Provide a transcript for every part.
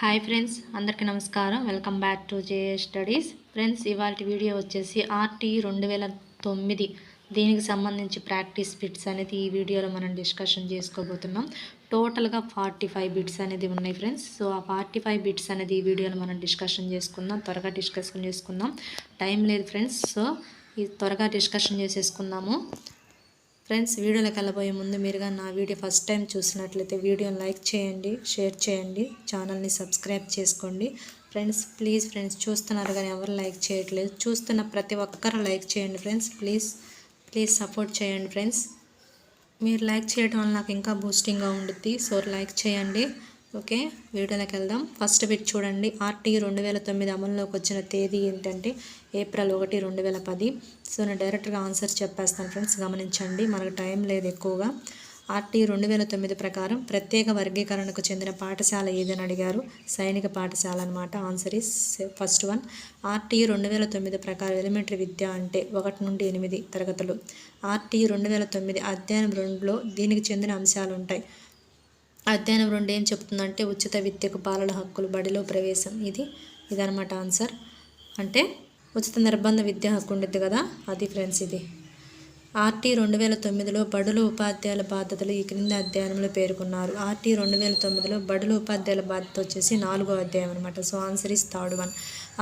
Hi friends అందరికీ నమస్కారం. Welcome back to J studies. Friends ఇవాళ వీడియో వచ్చేసి ఆర్టీ రెండు వేల తొమ్మిది. దీనికి సంబంధించి ప్రాక్టీస్ బిట్స్ అనేది ఈ వీడియోలో మనం డిస్కషన్ చేసుకోబోతున్నాం. టోటల్గా ఫార్టీ ఫైవ్ బిట్స్ అనేది ఉన్నాయి ఫ్రెండ్స్. సో ఆ ఫార్టీ ఫైవ్ బిట్స్ అనేది ఈ వీడియోలో మనం డిస్కషన్ చేసుకుందాం. త్వరగా డిస్కషన్ చేసుకుందాం. టైం లేదు ఫ్రెండ్స్. సో ఇది త్వరగా డిస్కషన్ చేసేసుకుందాము. ఫ్రెండ్స్ వీడియోలోకి వెళ్ళబోయే ముందు మీరుగా నా వీడియో ఫస్ట్ టైం చూసినట్లయితే వీడియోని లైక్ చేయండి షేర్ చేయండి ఛానల్ని సబ్స్క్రైబ్ చేసుకోండి. ఫ్రెండ్స్ ప్లీజ్ ఫ్రెండ్స్ చూస్తున్నారు కానీ ఎవరు లైక్ చేయట్లేదు. చూస్తున్న ప్రతి ఒక్కరు లైక్ చేయండి ఫ్రెండ్స్ ప్లీజ్ ప్లీజ్ సపోర్ట్ చేయండి ఫ్రెండ్స్ మీరు లైక్ చేయడం వల్ల నాకు ఇంకా బూస్టింగ్గా ఉంటుంది సో లైక్ చేయండి. ఓకే వీడియోలోకి వెళ్దాం ఫస్ట్ బిట్ చూడండి. ఆర్టీ రెండు వేల తొమ్మిది అమల్లోకి వచ్చిన తేదీ ఏంటంటే ఏప్రిల్ ఒకటి రెండు వేల పది సో నేను డైరెక్ట్గా ఆన్సర్ చెప్పేస్తాను ఫ్రెండ్స్. గమనించండి మనకు టైం లేదు ఎక్కువగా. ఆర్టీ రెండు వేల తొమ్మిది ప్రకారం ప్రత్యేక వర్గీకరణకు చెందిన పాఠశాల ఏదని అడిగారు. సైనిక పాఠశాల అనమాట answer is first one. RT రెండు వేల తొమ్మిది ప్రకారం ఎలిమెంటరీ విద్య అంటే ఒకటి నుండి ఎనిమిది తరగతులు. ఆర్టీ రెండు వేల తొమ్మిది అధ్యయనం రెండులో దీనికి చెందిన అంశాలు ఉంటాయి అధ్యయనం రెండు ఏం చెప్తుందంటే ఉచిత విద్యకు బాలల హక్కులు బడిలో ప్రవేశం. ఇది ఇదనమాట ఆన్సర్. అంటే ఉచిత నిర్బంధ విద్య హక్కు ఉండేది కదా? అది ఫ్రెండ్స్ ఇది. ఆర్టీ రెండు వేల తొమ్మిదిలో బడుల ఉపాధ్యాయుల బాధ్యతలు ఈ క్రింది అధ్యయనంలో పేర్కొన్నారు. ఆర్టీ రెండు వేల తొమ్మిదిలో బడుల ఉపాధ్యాయుల బాధ్యత వచ్చేసి నాలుగో అధ్యాయం అనమాట so answer is third one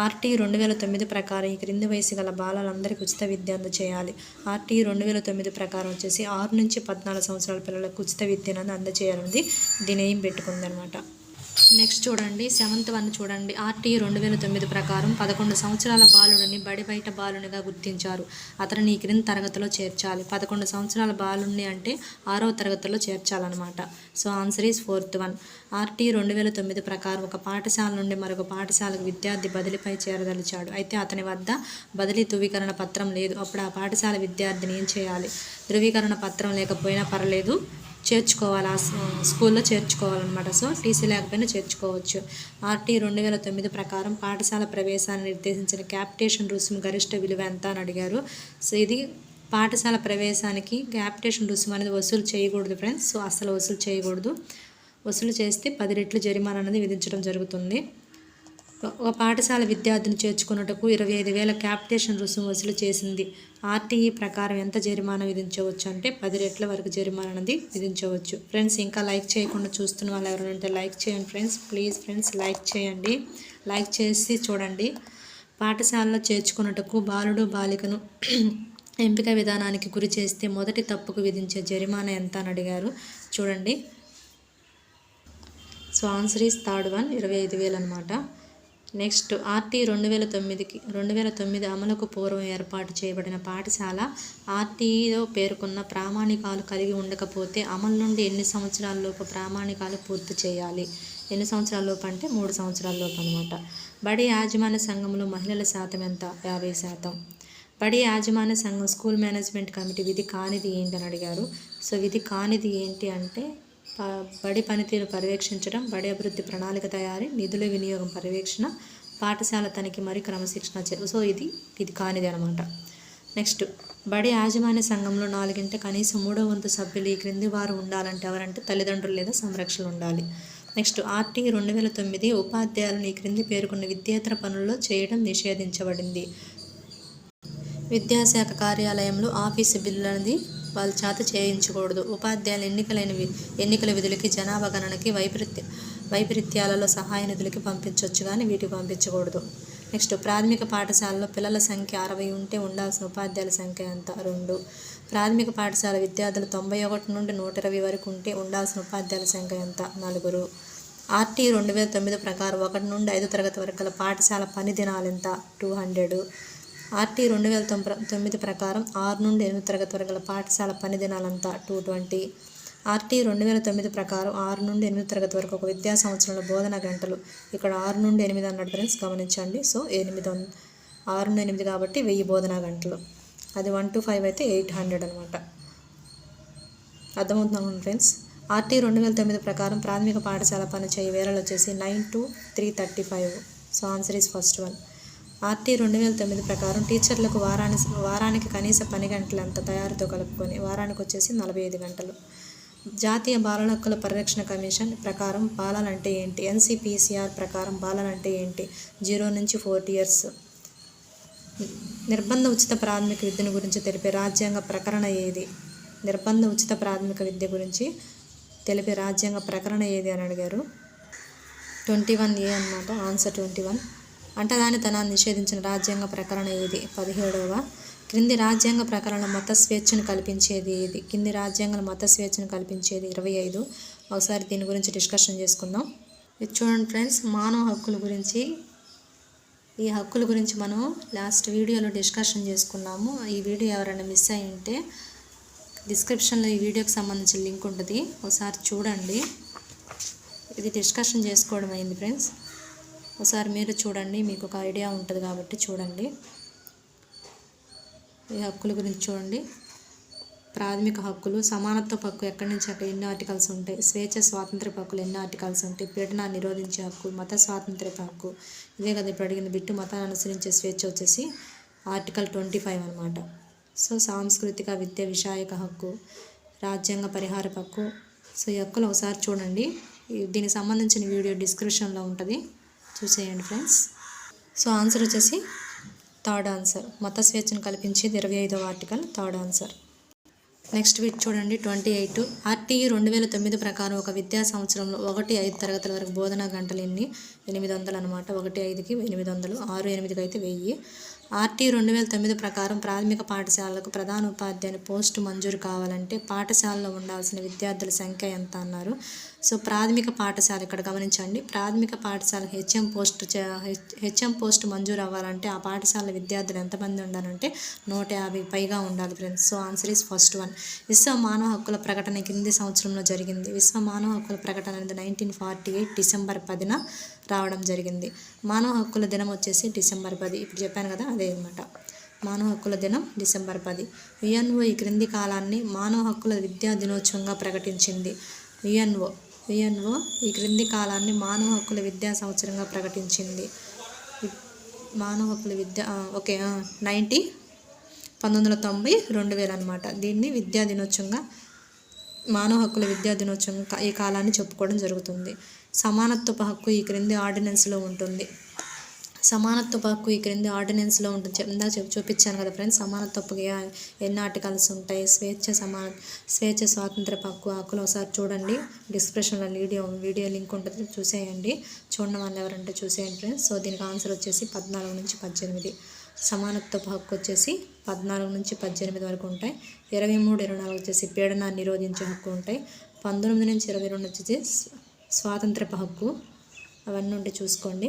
RT రెండు వేల తొమ్మిది ప్రకారం ఈ క్రింది వయసు గల బాలలందరికీ ఉచిత విద్య అందచేయాలి. ఆర్టీ రెండు వేల తొమ్మిది ప్రకారం వచ్చేసి ఆరు నుంచి పద్నాలుగు సంవత్సరాల పిల్లలకు ఉచిత విద్యను అందచేయాలన్నది దీని ఏం పెట్టుకుందనమాట నెక్స్ట్ చూడండి సెవెంత్ వన్ చూడండి. ఆర్టీ రెండు వేల తొమ్మిది ప్రకారం పదకొండు సంవత్సరాల బాలుడిని బడి బయట బాలునిగా గుర్తించారు. అతనిని ఈ క్రింది తరగతిలో చేర్చాలి. పదకొండు సంవత్సరాల బాలుని అంటే ఆరవ తరగతిలో చేర్చాలన్నమాట. So answer is fourth one. RT రెండు వేల తొమ్మిది ప్రకారం ఒక పాఠశాల నుండి మరొక పాఠశాలకు విద్యార్థి బదిలీపై చేరదలిచాడు. అయితే అతని వద్ద బదిలీ ధృవీకరణ పత్రం లేదు. అప్పుడు ఆ పాఠశాల విద్యార్థిని ఏం చేయాలి? ధృవీకరణ పత్రం లేకపోయినా పర్లేదు. చేర్చుకోవాలి? ఆ స్కూల్లో చేర్చుకోవాలన్నమాట. సో టీసీ లేకపోయినా చేర్చుకోవచ్చు. ఆర్టీ రెండు వేల తొమ్మిది ప్రకారం పాఠశాల ప్రవేశాన్ని నిర్దేశించిన క్యాపిటేషన్ రుసుము గరిష్ట విలువ ఎంత అని అడిగారు. సో ఇది పాఠశాల ప్రవేశానికి క్యాపిటేషన్ రుసుము అనేది వసూలు చేయకూడదు ఫ్రెండ్స్. సో అసలు వసూలు చేయకూడదు. వసూలు చేస్తే పది రెట్లు జరిమానా అనేది విధించడం జరుగుతుంది. ఒక పాఠశాల విద్యార్థిని చేర్చుకున్నటకు ఇరవై ఐదు వేల క్యాపిటేషన్ రుసుము వసూలు చేసింది. ఆర్టీఈ ప్రకారం ఎంత జరిమానా విధించవచ్చు అంటే పది రెట్ల వరకు జరిమానా అనేది విధించవచ్చు. ఫ్రెండ్స్ ఇంకా లైక్ చేయకుండా చూస్తున్న వాళ్ళు ఎవరైనా లైక్ చేయండి ఫ్రెండ్స్. ప్లీజ్ ఫ్రెండ్స్ లైక్ చేయండి. లైక్ చేసి చూడండి. పాఠశాలలో చేర్చుకున్నటకు బాలుడు బాలికను ఎంపిక విధానానికి గురి చేస్తే మొదటి తప్పుకు విధించే జరిమానా ఎంత అని అడిగారు. చూడండి. So answer is third one ఇరవై ఐదు వేలు అనమాట నెక్స్ట్ ఆర్టీ రెండు వేల తొమ్మిదికి రెండు వేల తొమ్మిది అమలుకు పూర్వం ఏర్పాటు చేయబడిన పాఠశాల ఆర్టీలో పేర్కొన్న ప్రామాణికాలు కలిగి ఉండకపోతే అమలు నుండి ఎన్ని సంవత్సరాలలోపు ప్రామాణికాలు పూర్తి చేయాలి? ఎన్ని సంవత్సరాలలోపు అంటే మూడు సంవత్సరాలలోపు అనమాట బడి యాజమాన్య సంఘంలో మహిళల శాతం ఎంత? యాభై శాతం. బడి యాజమాన్య సంఘం స్కూల్ మేనేజ్మెంట్ కమిటీ విధి కానిది ఏంటి అని అడిగారు. సో విధి కానిది ఏంటి అంటే బడి పనితీరు పర్యవేక్షించడం బడి అభివృద్ధి ప్రణాళిక తయారీ నిధుల వినియోగం పర్యవేక్షణ పాఠశాల తనిఖీ మరియు క్రమశిక్షణ సో ఇది ఇది కానిది అనమాట. నెక్స్ట్ బడి యాజమాన్య సంఘంలో నాలుగింటే కనీసం మూడో వంతు సభ్యులు ఈ క్రింది వారు ఉండాలంటే ఎవరంటే తల్లిదండ్రులు లేదా సంరక్షణ ఉండాలి. నెక్స్ట్ ఆర్టీ రెండు వేల తొమ్మిది ఉపాధ్యాయులను ఈ క్రింది పేర్కొన్న విద్యేతర పనుల్లో చేయడం నిషేధించబడింది. విద్యాశాఖ కార్యాలయంలో ఆఫీసు బిల్లు అనేది వాళ్ళ చేత చేయించకూడదు. ఉపాధ్యాయులు ఎన్నికలైన ఎన్నికల విధులకి జనాభా గణనకి వైపరీత్య వైపరీత్యాలలో సహాయ నిధులకి పంపించవచ్చు కానీ వీటికి పంపించకూడదు. నెక్స్ట్ ప్రాథమిక పాఠశాలలో పిల్లల సంఖ్య అరవై ఉంటే ఉండాల్సిన ఉపాధ్యాయుల సంఖ్య ఎంత? రెండు. ప్రాథమిక పాఠశాల విద్యార్థులు తొంభై ఒకటి నుండి నూట ఇరవై వరకు ఉంటే ఉండాల్సిన ఉపాధ్యాయుల సంఖ్య ఎంత? నలుగురు. ఆర్టీ రెండు వేల తొమ్మిది ప్రకారం ఒకటి నుండి ఐదు తరగతి వరకు పాఠశాల పని దినాలు ఎంత? Two hundred. ఆర్టీ రెండు వేల తొమ్మిది ప్రకారం ఆరు నుండి ఎనిమిది తరగతి వరకు పాఠశాల పని దినాలంతా టూ ట్వంటీ. ఆర్టీ రెండు వేల తొమ్మిది ప్రకారం ఆరు నుండి ఎనిమిది తరగతి వరకు ఒక విద్యా సంవత్సరంలో బోధన గంటలు. ఇక్కడ ఆరు నుండి ఎనిమిది అన్నట్టు ఫ్రెండ్స్ గమనించండి. సో ఎనిమిది ఆరు నుండి ఎనిమిది కాబట్టి వెయ్యి బోధనా గంటలు. అది వన్ టు ఫైవ్ అయితే ఎయిట్ హండ్రెడ్ అనమాట అర్థమవుతున్నాను ఫ్రెండ్స్? ఆర్టీ రెండు వేల తొమ్మిది ప్రకారం ప్రాథమిక పాఠశాల పని చేయి వేళలు వచ్చేసి nine to three thirty five. So answer is first one. RT రెండు వేల తొమ్మిది ప్రకారం టీచర్లకు వారాని వారానికి కనీస పని గంటలంత తయారుతో కలుపుకొని వారానికి వచ్చేసి నలభై ఐదు గంటలు. జాతీయ బాలల హక్కుల పరిరక్షణ కమిషన్ ప్రకారం బాలలంటే అంటే ఏంటి ఎన్సిపిసిఆర్ ప్రకారం బాలలంటే అంటే ఏంటి? జీరో నుంచి ఫోర్టీ ఇయర్స్. నిర్బంధ ఉచిత ప్రాథమిక విద్యను గురించి తెలిపే రాజ్యాంగ ప్రకరణ ఏది? నిర్బంధ ఉచిత ప్రాథమిక విద్య గురించి తెలిపే రాజ్యాంగ ప్రకరణ ఏది అని అడిగారు? ట్వంటీ వన్ ఏ అనమాట ఆన్సర్ ట్వంటీ వన్. అంటరానితనాన్ని నిషేధించిన రాజ్యాంగ ప్రకరణ ఏది? పదిహేడవ. క్రింది రాజ్యాంగ ప్రకరణ మత స్వేచ్ఛను కల్పించేది ఏది? కింది రాజ్యాంగం మత స్వేచ్ఛను కల్పించేది ఇరవై ఐదు. ఒకసారి దీని గురించి డిస్కషన్ చేసుకుందాం. ఇది చూడండి ఫ్రెండ్స్ మానవ హక్కుల గురించి. ఈ హక్కుల గురించి మనం లాస్ట్ వీడియోలో డిస్కషన్ చేసుకున్నాము. ఈ వీడియో ఎవరైనా మిస్ అయి ఉంటే డిస్క్రిప్షన్లో ఈ వీడియోకి సంబంధించిన లింక్ ఉంటుంది. ఒకసారి చూడండి. ఇది డిస్కషన్ చేసుకోవడం అయింది ఫ్రెండ్స్. ఒకసారి మీరు చూడండి మీకు ఒక ఐడియా ఉంటుంది కాబట్టి చూడండి. ఈ హక్కుల గురించి చూడండి. ప్రాథమిక హక్కులు సమానత్వ హక్కు ఎక్కడి నుంచి అక్కడ ఎన్ని ఆర్టికల్స్ ఉంటాయి? స్వేచ్ఛ స్వాతంత్ర హక్కులు ఎన్ని ఆర్టికల్స్ ఉంటాయి? పీడన నిరోధించే హక్కు మత స్వాతంత్ర హక్కు. ఇదే కదా ఇప్పుడు అడిగింది బిట్టు మతాన్ని అనుసరించే స్వేచ్ఛ వచ్చేసి ఆర్టికల్ ట్వంటీ ఫైవ్ అనమాట సో సాంస్కృతిక విద్య విషాయక హక్కు రాజ్యాంగ పరిహార హక్కు. సో ఈ హక్కులు ఒకసారి చూడండి. దీనికి సంబంధించిన వీడియో డిస్క్రిప్షన్లో ఉంటుంది. చూసేయండి ఫ్రెండ్స్. సో ఆన్సర్ వచ్చేసి థర్డ్ ఆన్సర్. మత స్వేచ్ఛను కల్పించేది ఇరవై ఐదవ article third answer. Next week చూడండి ట్వంటీ ఎయిట్. ఆర్టీఈ రెండు వేల తొమ్మిది ప్రకారం ఒక విద్యా సంవత్సరంలో ఒకటి ఐదు తరగతుల వరకు బోధనా గంటలు ఎన్ని? ఎనిమిది వందలు అనమాట ఒకటి ఐదుకి ఎనిమిది వందలు ఆరు ఎనిమిదికి అయితే వెయ్యి. ఆర్టీ రెండు వేల తొమ్మిది ప్రకారం ప్రాథమిక పాఠశాలలకు ప్రధాన ఉపాధ్యాయుని పోస్టు మంజూరు కావాలంటే పాఠశాలలో ఉండాల్సిన విద్యార్థుల సంఖ్య ఎంత అన్నారు. సో ప్రాథమిక పాఠశాల ఇక్కడ గమనించండి. ప్రాథమిక పాఠశాల హెచ్ఎం పోస్ట్ హెచ్ఎం పోస్ట్ మంజూరు అవ్వాలంటే ఆ పాఠశాల విద్యార్థులు ఎంతమంది ఉండాలంటే నూట యాభై పైగా ఉండాలి friends. So answer is first one. విశ్వ మానవ హక్కుల ప్రకటన కింది సంవత్సరంలో జరిగింది. విశ్వ మానవ హక్కుల ప్రకటన అనేది నైన్టీన్ ఫార్టీ ఎయిట్ డిసెంబర్ పదిన రావడం జరిగింది. మానవ హక్కుల దినం వచ్చేసి డిసెంబర్ పది. ఇప్పుడు చెప్పాను కదా అదే అనమాట మానవ హక్కుల దినం డిసెంబర్ పది. యుఎన్ఓ ఈ క్రింది కాలాన్ని మానవ హక్కుల విద్యా దినోత్సవంగా ప్రకటించింది. యుఎన్ఓ యుఎన్ఓ ఈ క్రింది కాలాన్ని మానవ హక్కుల విద్యా సంవత్సరంగా ప్రకటించింది. మానవ హక్కుల విద్య ఓకే నైంటీ పంతొమ్మిది వందల తొంభై రెండు వేలు అనమాట దీన్ని విద్యా దినోత్సవంగా మానవ హక్కుల విద్యా దినోత్సవం ఈ కాలాన్ని చెప్పుకోవడం జరుగుతుంది. సమానత్వపు హక్కు ఈ క్రింది ఆర్డినెన్స్లో ఉంటుంది. సమానత్వపు హక్కు ఈ క్రింది ఆర్డినెన్స్లో ఉంటుంది. ఇందా చెప్పి చూపించాను కదా ఫ్రెండ్స్ సమానత్వపు ఎన్ని ఆర్టికల్స్ ఉంటాయి? స్వేచ్ఛ సమాన స్వేచ్ఛ స్వాతంత్ర హక్కు హక్కులు ఒకసారి చూడండి. డిస్క్రిప్షన్లో వీడియో వీడియో లింక్ ఉంటుంది. చూసేయండి. చూడడం వల్ల ఎవరంటే చూసేయండి ఫ్రెండ్స్ సో దీనికి ఆన్సర్ వచ్చేసి పద్నాలుగు నుంచి పద్దెనిమిది. సమానత్వపు హక్కు వచ్చేసి పద్నాలుగు నుంచి పద్దెనిమిది వరకు ఉంటాయి. ఇరవై మూడు ఇరవై నాలుగు వచ్చేసి పీడనాన్ని నిరోధించే హక్కు ఉంటాయి. పంతొమ్మిది నుంచి ఇరవై రెండు వచ్చేసి స్వాతంత్రపు హక్కు అవన్నీ ఉంటే చూసుకోండి.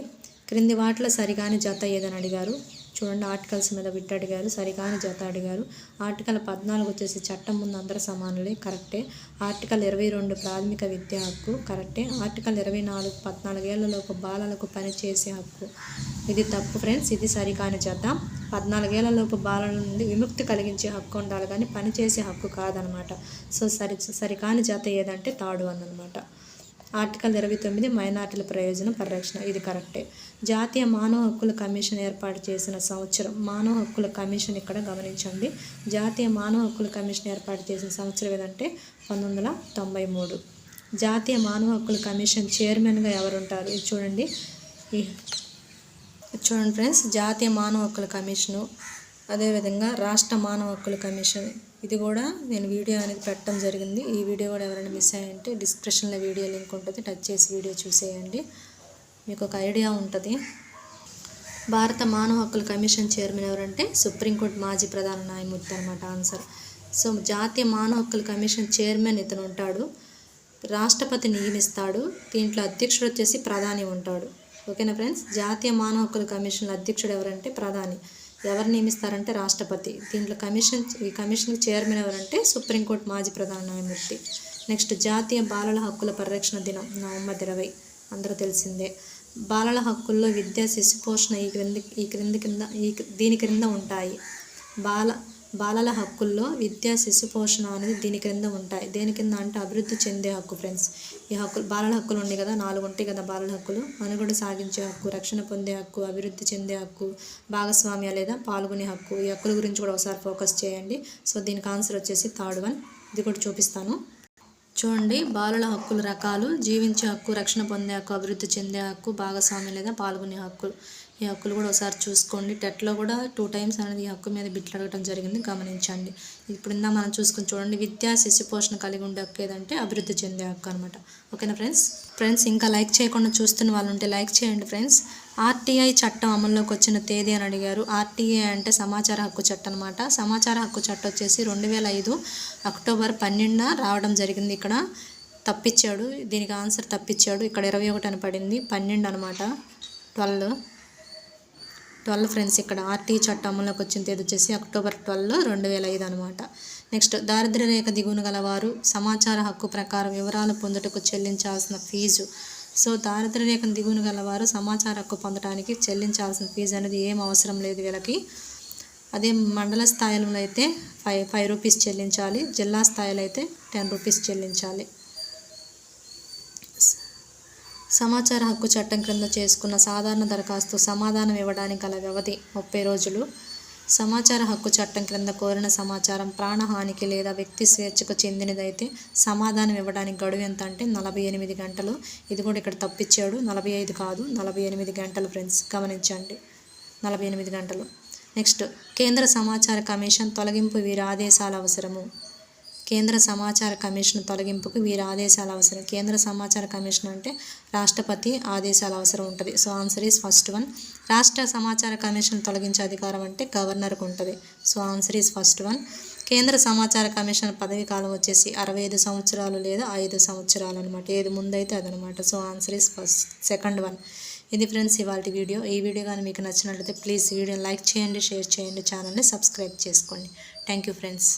క్రింది వాటిలో సరిగాని జత ఏదని అడిగారు. చూడండి ఆర్టికల్స్ మీద బిట్ అడిగారు సరిగాని జత అడిగారు. ఆర్టికల్ పద్నాలుగు వచ్చేసి చట్టం ముందు అందరూ సమానులే కరెక్టే. ఆర్టికల్ ఇరవై రెండు ప్రాథమిక విద్యా హక్కు కరెక్టే. ఆర్టికల్ ఇరవై నాలుగు పద్నాలుగేళ్ళలోపు బాలలకు పనిచేసే హక్కు. ఇది తప్పు ఫ్రెండ్స్ ఇది సరికాని జత. పద్నాలుగేళ్ళలోపు బాలల నుండి విముక్తి కలిగించే హక్కు ఉండాలి కానీ పనిచేసే హక్కు కాదనమాట. సో సరి సరికాని జత ఏదంటే తాడు అన్నమాట. ఆర్టికల్ ఇరవై తొమ్మిది మైనార్టీల ప్రయోజన పరిరక్షణ. ఇది కరెక్టే. జాతీయ మానవ హక్కుల కమిషన్ ఏర్పాటు చేసిన సంవత్సరం మానవ హక్కుల కమిషన్ ఇక్కడ గమనించండి. జాతీయ మానవ హక్కుల కమిషన్ ఏర్పాటు చేసిన సంవత్సరం ఏదంటే పంతొమ్మిది వందల తొంభై మూడు. జాతీయ మానవ హక్కుల కమిషన్ చైర్మన్గా ఎవరుంటారు? ఇది చూడండి. చూడండి ఫ్రెండ్స్ జాతీయ మానవ హక్కుల కమిషను. అదేవిధంగా రాష్ట్ర మానవ హక్కుల కమిషన్ ఇది కూడా నేను వీడియో అనేది పెట్టడం జరిగింది. ఈ వీడియో కూడా ఎవరైనా మిస్ అయ్యంటే డిస్క్రిప్షన్లో వీడియో లింక్ ఉంటుంది. టచ్ చేసి వీడియో చూసేయండి. మీకు ఒక ఐడియా ఉంటుంది. భారత మానవ హక్కుల కమిషన్ చైర్మన్ ఎవరంటే సుప్రీంకోర్టు మాజీ ప్రధాన న్యాయమూర్తి అనమాట ఆన్సర్. సో జాతీయ మానవ హక్కుల కమిషన్ చైర్మన్ ఇతను ఉంటాడు. రాష్ట్రపతి నియమిస్తాడు. దీంట్లో అధ్యక్షుడు వచ్చేసి ప్రధాని ఉంటాడు. ఓకేనా ఫ్రెండ్స్? జాతీయ మానవ హక్కుల కమిషన్ అధ్యక్షుడు ఎవరంటే ప్రధాని. ఎవరు నియమిస్తారంటే రాష్ట్రపతి. దీంట్లో కమిషన్ ఈ కమిషన్కి చైర్మన్ ఎవరంటే సుప్రీంకోర్టు మాజీ ప్రధాన న్యాయమూర్తి. నెక్స్ట్ జాతీయ బాలల హక్కుల పరిరక్షణ దినం నవంబర్ ఇరవై. అందరూ తెలిసిందే. బాలల హక్కుల్లో విద్య శిశు పోషణ ఈ క్రింది ఈ క్రింది కింద ఈ దీని క్రింద ఉంటాయి. బాల బాలల హక్కుల్లో విద్య శిశు పోషణ అనేది దీని క్రింద ఉంటాయి. దేని కింద అంటే అభివృద్ధి చెందే హక్కు ఫ్రెండ్స్. ఈ హక్కులు బాలల హక్కులు ఉన్నాయి కదా నాలుగు ఉంటాయి కదా బాలల హక్కులు. మనుగడ సాగించే హక్కు రక్షణ పొందే హక్కు అభివృద్ధి చెందే హక్కు భాగస్వామ్య లేదా పాల్గొనే హక్కు ఈ హక్కుల గురించి కూడా ఒకసారి ఫోకస్ చేయండి. సో దీనికి ఆన్సర్ వచ్చేసి థర్డ్ వన్. ఇది కూడా చూపిస్తాను. చూడండి బాలుల హక్కుల రకాలు జీవించే హక్కు రక్షణ పొందే హక్కు అభివృద్ధి చెందే హక్కు భాగస్వామ్యం లేదా పాల్గొనే హక్కులు ఈ హక్కులు కూడా ఒకసారి చూసుకోండి. టెట్లో కూడా టూ టైమ్స్ అనేది ఈ హక్కు మీద బిట్లు అడగడం జరిగింది. గమనించండి. ఇప్పుడు ఇందా మనం చూసుకుని చూడండి విద్యా శిశు పోషణ కలిగి ఉండే హక్కు ఏదంటే అభివృద్ధి చెందే హక్కు అనమాట ఓకేనా ఫ్రెండ్స్? ఫ్రెండ్స్ ఇంకా లైక్ చేయకుండా చూస్తున్న వాళ్ళు ఉంటే లైక్ చేయండి ఫ్రెండ్స్. ఆర్టీఐ చట్టం అమల్లోకి వచ్చిన తేదీ అని అడిగారు. ఆర్టీఐ అంటే సమాచార హక్కు చట్టం అనమాట సమాచార హక్కు చట్టం వచ్చేసి రెండు వేల ఐదు అక్టోబర్ పన్నెండున రావడం జరిగింది. ఇక్కడ తప్పించాడు. దీనికి ఆన్సర్ తప్పించాడు. ఇక్కడ ఇరవై ఒకటి అని పడింది. పన్నెండు అనమాట ట్వెల్వ్. ట్వెల్వ్ ఫ్రెండ్స్ ఇక్కడ ఆర్టీ చట్టం అమల్లోకి వచ్చిన తేదీ వచ్చేసి అక్టోబర్ ట్వెల్వ్ రెండు వేల ఐదు అనమాట నెక్స్ట్ దారిద్ర్య రేఖ దిగువన గలవారు సమాచార హక్కు ప్రకారం వివరాలు పొందుటకు చెల్లించాల్సిన ఫీజు సో దారిద్ర్య దిగును దిగువన గలవారు సమాచార హక్కు పొందడానికి చెల్లించాల్సిన ఫీజు అనేది ఏం అవసరం లేదు వీళ్ళకి. అదే మండల స్థాయిలో అయితే ఫైవ్ ఫైవ్ రూపీస్ చెల్లించాలి. జిల్లా స్థాయిలో అయితే టెన్ రూపీస్ చెల్లించాలి. సమాచార హక్కు చట్టం క్రింద చేసుకున్న సాధారణ దరఖాస్తు సమాధానం ఇవ్వడానికి గల వ్యవధి ముప్పై రోజులు. సమాచార హక్కు చట్టం క్రింద కోరిన సమాచారం ప్రాణహానికి లేదా వ్యక్తి స్వేచ్ఛకు చెందినదైతే సమాధానం ఇవ్వడానికి గడువు ఎంత అంటే నలభై ఎనిమిది గంటలు. ఇది కూడా ఇక్కడ తప్పించాడు నలభై ఐదు కాదు నలభై ఎనిమిది గంటలు ఫ్రెండ్స్. గమనించండి. నలభై ఎనిమిది గంటలు. నెక్స్ట్ కేంద్ర సమాచార కమిషన్ తొలగింపు వీరి ఆదేశాలు అవసరము. కేంద్ర సమాచార కమిషన్ తొలగింపుకు వీరి ఆదేశాలు అవసరం. కేంద్ర సమాచార కమిషన్ అంటే రాష్ట్రపతి ఆదేశాలు అవసరం ఉంటుంది. So answer is first one. రాష్ట్ర సమాచార కమిషన్ తొలగించే అధికారం అంటే గవర్నర్కు ఉంటుంది. So answer is first one. కేంద్ర సమాచార కమిషన్ పదవి కాలం వచ్చేసి అరవై ఐదు సంవత్సరాలు లేదా ఐదు సంవత్సరాలు అనమాట ఏది ముందైతే అదనమాట so answer is first second one. ఇది ఫ్రెండ్స్ ఇవాళ వీడియో. ఈ వీడియో కానీ మీకు నచ్చినట్లయితే ప్లీజ్ వీడియోని లైక్ చేయండి షేర్ చేయండి ఛానల్ని సబ్స్క్రైబ్ చేసుకోండి. Thank you friends.